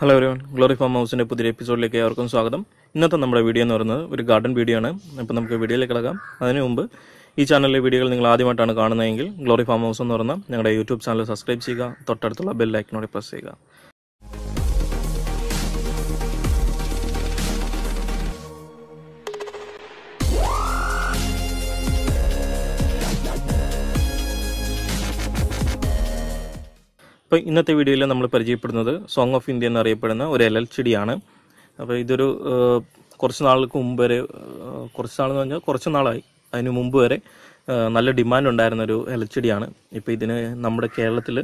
Hello everyone glory farm ഹൗസിന്റെ പുതിയ എപ്പിസോഡിലേക്ക് ഏവർക്കും സ്വാഗതം. ഇന്നത്തെ നമ്മുടെ വീഡിയോ എന്ന് പറയുന്നത് ഒരു ഗാർഡൻ വീഡിയോ ആണ്. അപ്പോൾ നമുക്ക് വീഡിയോയിലേക്ക് കിടക്കാം. അതിനു മുമ്പ് ഈ ചാനലിലെ വീഡിയോകൾ നിങ്ങൾ ആദ്യമായിട്ടാണ് കാണുന്നതെങ്കിൽ ഗ്ലോറി ഫാം ഹൗസ് എന്ന് പറയുന്ന ഞങ്ങളുടെ യൂട്യൂബ് ചാനൽ സബ്സ്ക്രൈബ് ചെയ്യുക. തൊട്ടടുത്തുള്ള ബെൽ പ്രസ് ചെയ്യുക. അപ്പോൾ ഇന്നത്തെ വീഡിയോയിൽ നമ്മൾ പരിചയപ്പെടുന്നത് സോങ് ഓഫ് ഇന്ത്യ എന്നറിയപ്പെടുന്ന ഒരു എൽ എൽ ചെടിയാണ് അപ്പോൾ ഇതൊരു കുറച്ച് നാൾക്ക് മുമ്പ് വരെ കുറച്ച് നാളെന്ന് പറഞ്ഞാൽ കുറച്ച് നാളായി. അതിന് മുമ്പ് വരെ നല്ല ഡിമാൻഡ് ഉണ്ടായിരുന്ന ഒരു എൽ ചെടിയാണ് ഇപ്പോൾ ഇതിന് നമ്മുടെ കേരളത്തിൽ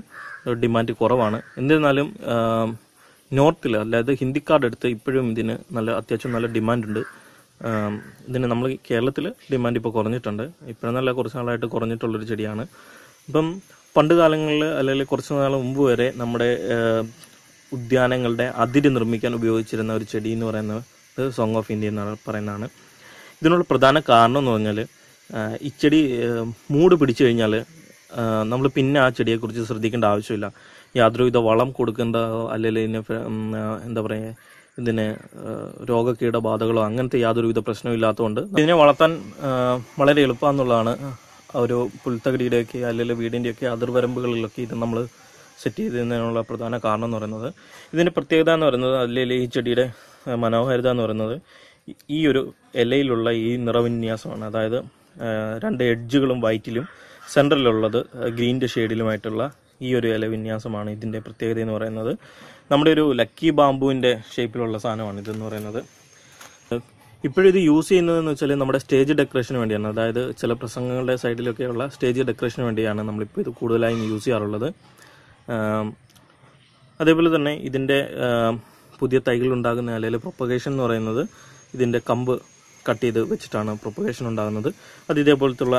ഡിമാൻഡ് കുറവാണ്. എന്നിരുന്നാലും നോർത്തിൽ അതായത് ഹിന്ദിക്കാർഡ് അടുത്ത് ഇപ്പോഴും ഇതിന് നല്ല അത്യാവശ്യം നല്ല ഡിമാൻഡുണ്ട് ഇതിന് നമ്മൾ കേരളത്തിൽ ഡിമാൻഡ് ഇപ്പോൾ കുറഞ്ഞിട്ടുണ്ട്. ഇപ്പോഴും നല്ല കുറച്ച് നാളായിട്ട് കുറഞ്ഞിട്ടുള്ളൊരു ചെടിയാണ്. ഇപ്പം പണ്ട് കാലങ്ങളിൽ അല്ലെങ്കിൽ കുറച്ച് നാൾ മുമ്പ് വരെ നമ്മുടെ ഉദ്യാനങ്ങളുടെ അതിര് നിർമ്മിക്കാൻ ഉപയോഗിച്ചിരുന്ന ഒരു ചെടി എന്ന് പറയുന്നത് സോങ് ഓഫ് ഇന്ത്യ എന്ന് പറയുന്നതാണ്. ഇതിനുള്ള പ്രധാന കാരണം എന്ന് പറഞ്ഞാൽ ഈ ചെടി മൂട് പിടിച്ചു കഴിഞ്ഞാൽ നമ്മൾ പിന്നെ ആ ചെടിയെക്കുറിച്ച് ശ്രദ്ധിക്കേണ്ട ആവശ്യമില്ല. യാതൊരുവിധ വളം കൊടുക്കേണ്ട അല്ലെങ്കിൽ ഇതിന് എന്താ പറയുക ഇതിന് രോഗകീടബാധകളോ അങ്ങനത്തെ യാതൊരുവിധ പ്രശ്നവും ഇല്ലാത്തതുകൊണ്ട് ഇതിനെ വളർത്താൻ വളരെ എളുപ്പമെന്നുള്ളതാണ് ഒരു പുൽത്തകടിയുടെയൊക്കെ അല്ലെങ്കിൽ വീടിന്റെയൊക്കെ അതിർവരമ്പുകളിലൊക്കെ ഇത് നമ്മൾ സെറ്റ് ചെയ്തതിനുള്ള പ്രധാന കാരണം എന്ന് പറയുന്നത്. ഇതിന്റെ പ്രത്യേകത എന്ന് പറയുന്നത് അല്ലെങ്കിൽ ഈ ചെടിയുടെ മനോഹാരിത എന്ന് പറയുന്നത് ഈ ഒരു ഇലയിലുള്ള ഈ നിറവിന്യാസമാണ്. അതായത് രണ്ട് എഡ്ജുകളും വൈറ്റിലും സെൻട്രലുള്ളത് ഗ്രീന്റെ ഷെയ്ഡിലുമായിട്ടുള്ള ഈ ഒരു ഇല വിന്യാസമാണ് ഇതിന്റെ പ്രത്യേകത എന്ന് പറയുന്നത്. നമ്മുടെ ഒരു ലക്കി ബാമ്പുവിന്റെ ഷേപ്പിലുള്ള സാധനമാണ് ഇതെന്ന് പറയുന്നത്. ഇപ്പോഴും ഇത് യൂസ് ചെയ്യുന്നതെന്ന് വെച്ചാൽ നമ്മുടെ സ്റ്റേജ് ഡെക്കറേഷന് വേണ്ടിയാണ്. അതായത് ചില പ്രസംഗങ്ങളുടെ സൈഡിലൊക്കെയുള്ള സ്റ്റേജ് ഡെക്കറേഷന് വേണ്ടിയാണ് നമ്മളിപ്പോൾ ഇത് കൂടുതലായും യൂസ് ചെയ്യാറുള്ളത്. അതേപോലെ തന്നെ ഇതിന്റെ പുതിയ തൈകൾ ഉണ്ടാകുന്ന അല്ലെങ്കിൽ പ്രൊപ്പഗേഷൻ എന്ന് പറയുന്നത് ഇതിന്റെ കമ്പ് കട്ട് ചെയ്ത് വെച്ചിട്ടാണ് പ്രൊപ്പഗേഷൻ ഉണ്ടാകുന്നത്. അത് ഇതേപോലത്തുള്ള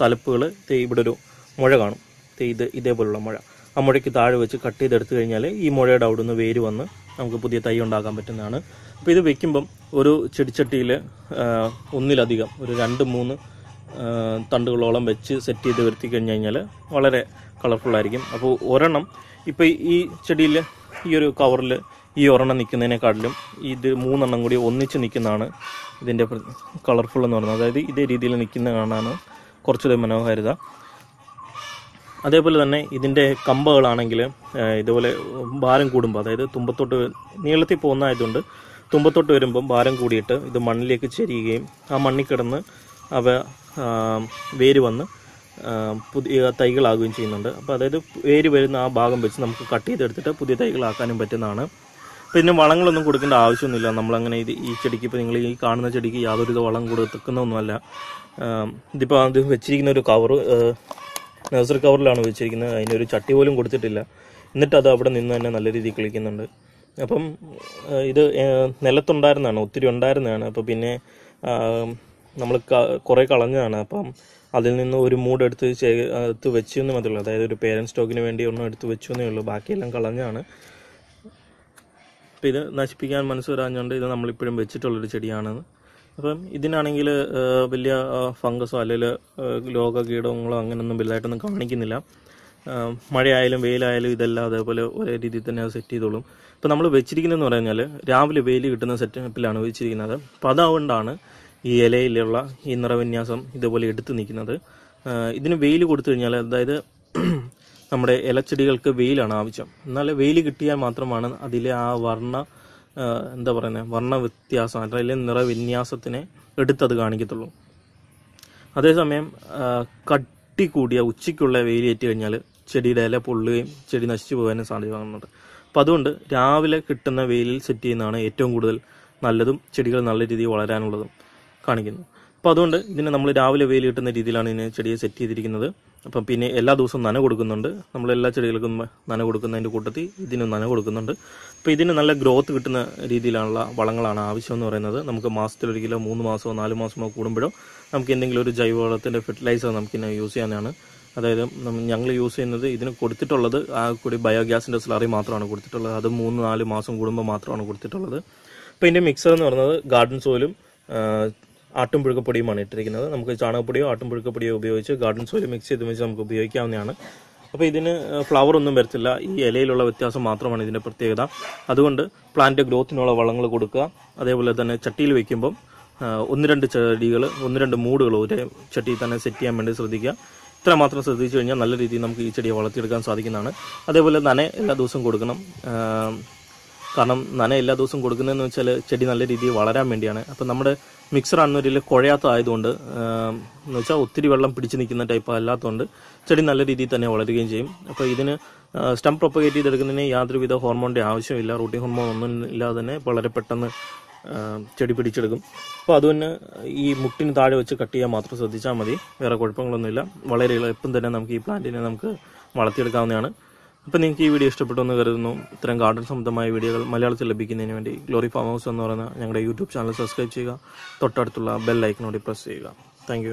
തലപ്പുകൾ ഇവിടെ ഒരു മുഴ കാണും. ഇത് ഇതേപോലുള്ള മുഴ. ആ മുഴയ്ക്ക് താഴെ വെച്ച് കട്ട് ചെയ്തെടുത്തു കഴിഞ്ഞാൽ ഈ മുഴയുടെ അവിടുന്ന് വേര് വന്ന് നമുക്ക് പുതിയ തൈ ഉണ്ടാക്കാൻ പറ്റുന്നതാണ്. അപ്പോൾ ഇത് വെക്കുമ്പം ഒരു ചെടിച്ചട്ടിയിൽ ഒന്നിലധികം ഒരു രണ്ട് മൂന്ന് തണ്ടുകളോളം വെച്ച് സെറ്റ് ചെയ്ത് വരുത്തി കഴിഞ്ഞ് കഴിഞ്ഞാൽ വളരെ കളർഫുള്ളായിരിക്കും അപ്പോൾ ഒരെണ്ണം ഇപ്പോൾ ഈ ചെടിയിൽ ഈ ഒരു കവറിൽ ഈ ഒരെണ്ണം നിൽക്കുന്നതിനെക്കാട്ടിലും ഇത് മൂന്നെണ്ണം കൂടി ഒന്നിച്ച് നിൽക്കുന്നതാണ് ഇതിന്റെ കളർഫുൾ എന്ന് പറയുന്നത്. അതായത് ഇതേ രീതിയിൽ നിൽക്കുന്ന കാണാനാണ് കുറച്ചുകൂടി മനോഹാരിത. അതേപോലെ തന്നെ ഇതിന്റെ കമ്പകളാണെങ്കിൽ ഇതുപോലെ ഭാരം കൂടുമ്പോൾ അതായത് തുമ്പത്തോട്ട് നീളത്തിൽ പോകുന്നതായതുകൊണ്ട് തുമ്പത്തോട്ട് വരുമ്പം ഭാരം കൂടിയിട്ട് ഇത് മണ്ണിലേക്ക് ചെരിയുകയും ആ മണ്ണിൽ കിടന്ന് അവ വേര് വന്ന് പുതിയ തൈകളാകുകയും ചെയ്യുന്നുണ്ട്. അപ്പോൾ അതായത് വേര് വരുന്ന ആ ഭാഗം വെച്ച് നമുക്ക് കട്ട് ചെയ്തെടുത്തിട്ട് പുതിയ തൈകളാക്കാനും പറ്റുന്നതാണ്. ഇതിന് വളങ്ങളൊന്നും കൊടുക്കേണ്ട ആവശ്യമൊന്നുമില്ല. നമ്മളങ്ങനെ ഇത് ഈ ചെടിക്ക് ഇപ്പോൾ നിങ്ങൾ ഈ കാണുന്ന ചെടിക്ക് യാതൊരുവിധ വളം കൊടുക്കുന്നൊന്നുമല്ല ഇതിപ്പോൾ അത് വെച്ചിരിക്കുന്ന ഒരു കവർ നഴ്സറി കവറിലാണ് വെച്ചിരിക്കുന്നത്. അതിനൊരു ചട്ടി പോലും കൊടുത്തിട്ടില്ല. എന്നിട്ട് അത് അവിടെ നിന്ന് തന്നെ നല്ല രീതിയിൽ കളിക്കുന്നുണ്ട്. അപ്പം ഇത് നിലത്തുണ്ടായിരുന്നതാണ്. ഒത്തിരി ഉണ്ടായിരുന്നതാണ്. അപ്പോൾ പിന്നെ നമ്മൾ കുറേ കളഞ്ഞതാണ്. അപ്പം അതിൽ നിന്ന് ഒരു മൂഡ് എടുത്ത് എടുത്ത് വെച്ചു എന്ന് മാത്രമേ അതായത് ഒരു പേരൻസ് സ്റ്റോക്കിന് വേണ്ടി ഒന്നും എടുത്ത് വെച്ചു എന്നേ ഉള്ളൂ. ബാക്കിയെല്ലാം കളഞ്ഞാണ്. അപ്പോൾ ഇത് നശിപ്പിക്കാൻ മനസ്സ് വരാഞ്ഞുകൊണ്ട് ഇത് നമ്മളിപ്പോഴും വെച്ചിട്ടുള്ളൊരു ചെടിയാണ് അപ്പം ഇതിനാണെങ്കിൽ വലിയ ഫംഗസോ അല്ലെങ്കിൽ ലോക കീടങ്ങളോ അങ്ങനെയൊന്നും വലുതായിട്ടൊന്നും കാണിക്കുന്നില്ല. മഴയായാലും വെയിലായാലും ഇതെല്ലാം അതേപോലെ ഒരേ രീതിയിൽ തന്നെ സെറ്റ് ചെയ്തോളും. ഇപ്പം നമ്മൾ വെച്ചിരിക്കുന്നതെന്ന് പറഞ്ഞാൽ രാവിലെ വെയിൽ കിട്ടുന്ന സെറ്റപ്പിലാണ് വെച്ചിരിക്കുന്നത്. അപ്പോൾ അതുകൊണ്ടാണ് ഈ ഇലയിലുള്ള ഈ നിറവിന്യാസം ഇതുപോലെ എടുത്തു നിൽക്കുന്നത്. ഇതിന് വെയിൽ കൊടുത്തു കഴിഞ്ഞാൽ അതായത് നമ്മുടെ ഇലച്ചെടികൾക്ക് വെയിലാണ് ആവശ്യം. എന്നാൽ വെയിൽ കിട്ടിയാൽ മാത്രമാണ് അതിലെ ആ വർണ എന്താ പറയുന്നത് വർണ വ്യത്യാസം അല്ലെങ്കിൽ നിറവിന്യാസത്തിനെ എടുത്തത് കാണിക്കത്തുള്ളൂ. അതേസമയം കട്ടി കൂടിയ ഉച്ചയ്ക്കുള്ള വെയിലേറ്റ് കഴിഞ്ഞാൽ ചെടിയുടെ ഇല പൊള്ളുകയും ചെടി നശിച്ചു പോകാനും സാധ്യമാകുന്നുണ്ട് അപ്പോൾ അതുകൊണ്ട് രാവിലെ കിട്ടുന്ന വെയിലിൽ സെറ്റ് ചെയ്യുന്നതാണ് ഏറ്റവും കൂടുതൽ നല്ലതും ചെടികൾ നല്ല രീതിയിൽ വളരാനുള്ളതും കാണിക്കുന്നു അപ്പോൾ അതുകൊണ്ട് ഇതിന് നമ്മൾ രാവിലെ വെയിൽ കിട്ടുന്ന രീതിയിലാണ് ഇതിന് ചെടിയെ സെറ്റ് ചെയ്തിരിക്കുന്നത്. അപ്പം പിന്നെ എല്ലാ ദിവസവും നന കൊടുക്കുന്നുണ്ട്. നമ്മൾ എല്ലാ ചെടികൾക്കും നന കൊടുക്കുന്നതിന്റെ കൂട്ടത്തിൽ ഇതിനും നന കൊടുക്കുന്നുണ്ട്. അപ്പോൾ ഇതിന് നല്ല ഗ്രോത്ത് കിട്ടുന്ന രീതിയിലുള്ള വളങ്ങളാണ് ആവശ്യം എന്ന് പറയുന്നത്. നമുക്ക് മാസത്തിലൊരിക്കലോ മൂന്ന് മാസമോ നാല് മാസമോ കൂടുമ്പോഴോ നമുക്ക് എന്തെങ്കിലും ഒരു ജൈവവളത്തിന്റെ ഫെർട്ടിലൈസർ നമുക്കിനെ യൂസ് ചെയ്യാനാണ്. അതായത് ഞങ്ങൾ യൂസ് ചെയ്യുന്നത് ഇതിന് കൊടുത്തിട്ടുള്ളത് ആ കൂടി ബയോഗ്യാസിന്റെ സ്ലറി മാത്രമാണ് കൊടുത്തിട്ടുള്ളത്. അത് മൂന്ന് നാല് മാസം കൂടുമ്പോൾ മാത്രമാണ് കൊടുത്തിട്ടുള്ളത്. അപ്പോൾ ഇതിന്റെ മിക്സർ എന്ന് പറയുന്നത് ഗാർഡൻ സോയിലും ആട്ടുംപുഴുക്കപ്പൊടിയുമാണ് ഇട്ടിരിക്കുന്നത്. നമുക്ക് ചാണകപ്പൊടിയോ ആട്ടുംപുഴുക്കപ്പൊടിയോ ഉപയോഗിച്ച് ഗാർഡൻ സോയിൽ മിക്സ് ചെയ്ത് വെച്ച് നമുക്ക് ഉപയോഗിക്കാവുന്നതാണ്. അപ്പോൾ ഇതിന് ഫ്ലവർ ഒന്നും വരത്തില്ല. ഈ ഇലയിലുള്ള വ്യത്യാസം മാത്രമാണ് ഇതിന്റെ പ്രത്യേകത. അതുകൊണ്ട് പ്ലാന്റ് ഗ്രോത്തിനുള്ള വളങ്ങൾ കൊടുക്കുക. അതേപോലെ തന്നെ ചട്ടിയിൽ വെക്കുമ്പം ഒന്ന് രണ്ട് ചെടികൾ ഒന്ന് രണ്ട് മൂടുകൾ ഒരേ ചട്ടിയിൽ തന്നെ സെറ്റ് ചെയ്യാൻ വേണ്ടി ശ്രദ്ധിക്കുക. ഇത്ര മാത്രം ശ്രദ്ധിച്ചു കഴിഞ്ഞാൽ നല്ല രീതിയിൽ നമുക്ക് ഈ ചെടിയെ വളർത്തിയെടുക്കാൻ സാധിക്കുന്നതാണ്. അതേപോലെ നന എല്ലാ ദിവസവും കൊടുക്കണം. കാരണം നന എല്ലാ ദിവസവും കൊടുക്കുന്നതെന്ന് വെച്ചാൽ ചെടി നല്ല രീതിയിൽ വളരാൻ വേണ്ടിയാണ്. അപ്പം നമ്മുടെ മിക്സർ അണ്ണൂരിൽ കുഴയാത്ത ആയതുകൊണ്ട് ആം, എന്ന് വെച്ചാൽ ഒത്തിരി വെള്ളം പിടിച്ച് നിൽക്കുന്ന ടൈപ്പ് അല്ലാത്തതുകൊണ്ട് ചെടി നല്ല രീതിയിൽ തന്നെ വളരുകയും ചെയ്യും. അപ്പോൾ ഇതിന് സ്റ്റം പ്രൊപ്പഗേറ്റ് ചെയ്തെടുക്കുന്നതിന് യാതൊരുവിധ ഹോർമോണിന്റെ ആവശ്യമില്ല. റൂട്ടിംഗ് ഹോർമോൺ ഒന്നും ഇല്ലാതെ തന്നെ വളരെ പെട്ടെന്ന് ചെടി പിടിച്ചെടുക്കും. അപ്പോൾ അതുതന്നെ ഈ മുട്ടിന് താഴെ വെച്ച് കട്ട് ചെയ്യാൻ മാത്രം ശ്രദ്ധിച്ചാൽ മതി. വേറെ കുഴപ്പങ്ങളൊന്നുമില്ല. വളരെ എളുപ്പം തന്നെ നമുക്ക് ഈ പ്ലാന്റിനെ നമുക്ക് വളർത്തിയെടുക്കാവുന്നതാണ്. അപ്പോൾ നിങ്ങൾക്ക് ഈ വീഡിയോ ഇഷ്ടപ്പെട്ടു എന്ന് കരുതുന്നു. ഇത്തരം ഗാർഡൻ സംബന്ധമായ വീഡിയോകൾ മലയാളത്തിൽ ലഭിക്കുന്നതിന് വേണ്ടി ഗ്ലോറി ഫാം ഹൗസ് എന്ന് പറയുന്ന ഞങ്ങളുടെ യൂട്യൂബ് ചാനൽ സബ്സ്ക്രൈബ് ചെയ്യുക. തൊട്ടടുത്തുള്ള ബെൽ ഐക്കനോടി പ്രസ് ചെയ്യുക. താങ്ക്